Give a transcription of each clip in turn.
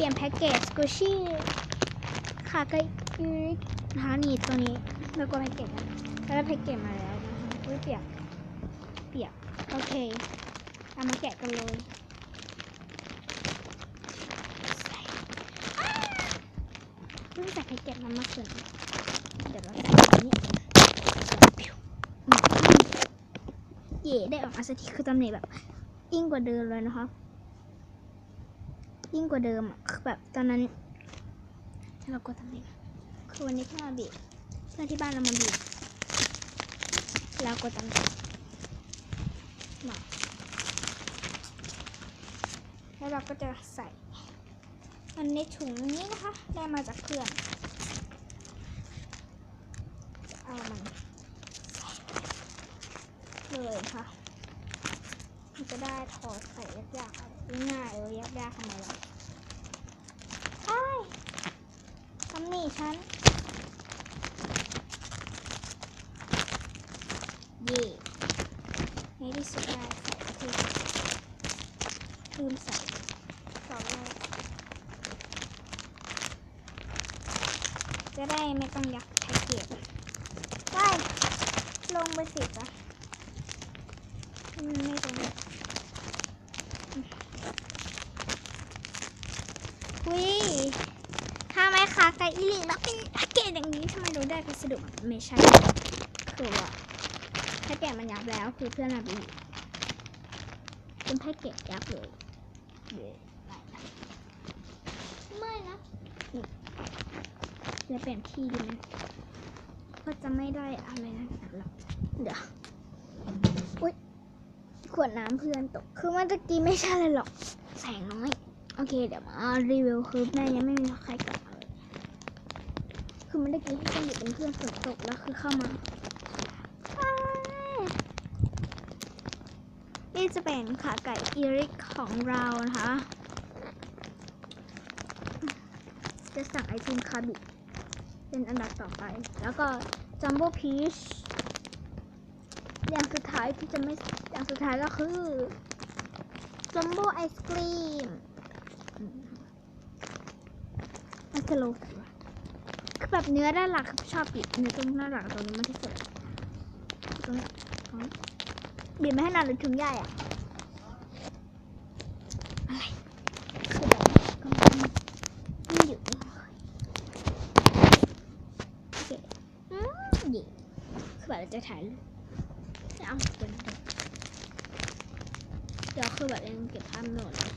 ลี่ยนแพ็กเกจสกูชี่ค่ะก็อีริกนะคะนี่ตัวนี้แล้วก็แพ็กเกจนแล้วได้แพ็กเกจมาแล้วนะคะอุ้ยเปียกเปียกโอเคเอามาแกะกันเลยเพิ่งใส่แพ็กเกจมาเมื่อคืนเดี๋ยวเราใส่อันนี้เย่ได้ออกมาสักทีคือตำแหน่งแบบยิ่งกว่าเดิมเลยนะคะ ยิ่งกว่าเดิมอะคือแบบตอนนั้นเรากดตำแหน่งคือวันนี้เพื่อนมาบีบเพื่อนที่บ้านเรามาบีบเรากดตำแหน่งมาแล้วเราก็จะใส่มันในถุงนี้นะคะ ได้มาจากเพื่อนเอามันเลยค่ะ จะได้ถอดใส่ยากๆอะไรง่ายเลยยากๆทำไมล่ะไอ้ายตำหนิฉัน เย่ในที่สุดได้ใส่คือลืมใส่ต่อไปจะได้ไม่ต้องยักแพ็กเกจไปลงไปสิจ้ะมันไม่ตรงนี้ วิ ถ้าไม่ค้าไกอีหลิงแล้วเป็นแพ็กเกจอย่างนี้ทำไมเราได้พัสดุไม่ใช่คือว่าแพ็กเกจมันยับแล้วคือเพื่อนมาบีเป็นแพ็กเกจยับเลยไม่นะจะเปลี่ยนที่ดีนะก็จะไม่ได้อะไรนะหรอกเดี๋ยวอุ้ยขวดน้ำเพื่อนตก คือเมื่อตะกี้ไม่ใช่เลยหรอก แสงน้อย โอเค เดี๋ยวมารีวิวคือแม่ยังไม่มีใครกลับ คือมันได้กินที่ต้องอยู่เป็นเพื่อนฝนตกแล้วคือเข้ามาอ้ายนี่จะเป็นขาไก่อีริกของเรานะคะ จะสั่งไอติมคาบิเป็นอันดับต่อไป แล้วก็จัมโบ้พีชอย่างสุดท้ายที่จะไม่อย่างสุดท้ายก็คือจัมโบ้ไอศกรีมมันจะโล แบบเนื้อด้านหลังชอบบีบเนื้อตรงด้านหลังตรงนี้มากที่สุดตรงนี้บีบไม่ให้นานหรือถึงใหญ่อะอะไรคือแบบก็มันอยู่โอเคอืมดีคือแบบเราจะถ่ายรูปเอาเดี๋ยวเดี๋ยวคือแบบยังเก็บภาพไม่หมดเลย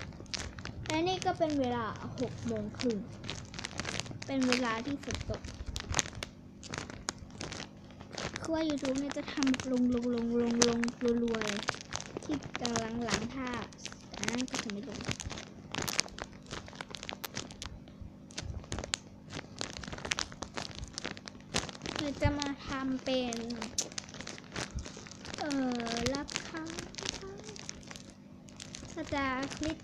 และนี่ก็เป็นเวลา6โมงครึ่ง เป็นเวลาที่ฝนตกคือว่า YouTube เนี่ยจะทำลงลงลงลงลงรัวๆที่กำลังหลังท่าแต่นั่นก็จะไม่ลงคือจะมาทำเป็น เอ่อ รับคำก็จะคลิป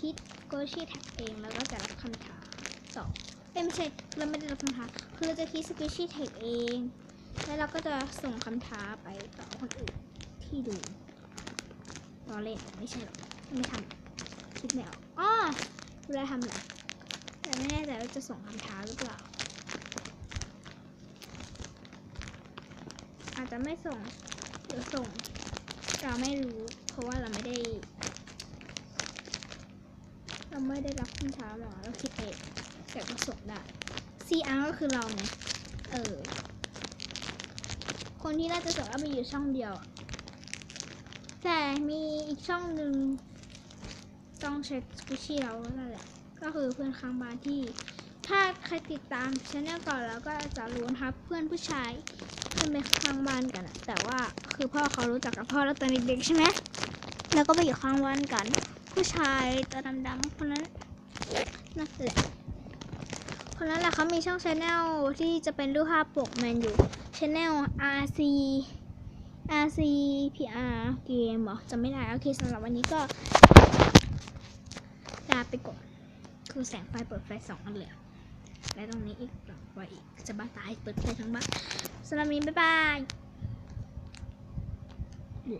คิดโกชีแท็กเองแล้วก็จะรับคำถามตอบ เอ้ไม่ใช่เราไม่ได้รับคำถามคือเราจะคิดสกิชี่แท็กเอง แล้วเราก็จะส่งคำถามไปต่อคนอื่นที่ดูรอเล่นไม่ใช่หรอกไม่ทำคิดไม่ออกอ้อรู้แล้วทำแหละแต่ไม่แน่ใจว่าจะส่งคำถามหรือเปล่า อาจจะไม่ส่งหรือส่งเราไม่รู้ เพราะว่าเราไม่ได้ เราไม่ได้รับคำถามหรอกเราคิดเองแต่ก็ส่งได้ CR ก็คือเราไงเออ คนที่น่าจะส่งก็มีอยู่ช่องเดียว แต่มีอีกช่องหนึ่งต้องเช็คสกุชี่เรานั่นแหละ ก็คือเพื่อนข้างบ้านที่ ถ้าใครติดตามช anel ก่อนแล้วก็จะรู้นะครับ เพื่อนผู้ชายเพื่อนเป็นข้างบ้านกันอะแต่ว่าคือพ่อเขารู้จักกับพ่อแล้วตอนเด็กๆใช่ไหมแล้วก็ไปอยู่ข้างบ้านกัน ผู้ชายตัวดำๆคนนั้นนั่นแหละคนนั้นแหละเขามีช่องช anel ที่จะเป็นรูปภาพปกแมนอยู่ช anel RC RC PR เกมเหรอจำไม่ได้ โอเคสำหรับวันนี้ก็ลาไปก่อนคือแสงไฟเปิดไฟสองอันเลยอและตรงนี้อีกหลังไฟอีกจะบ้าตายเปิดไฟทั้งบ้านสำหรับนี้บ๊ายบาย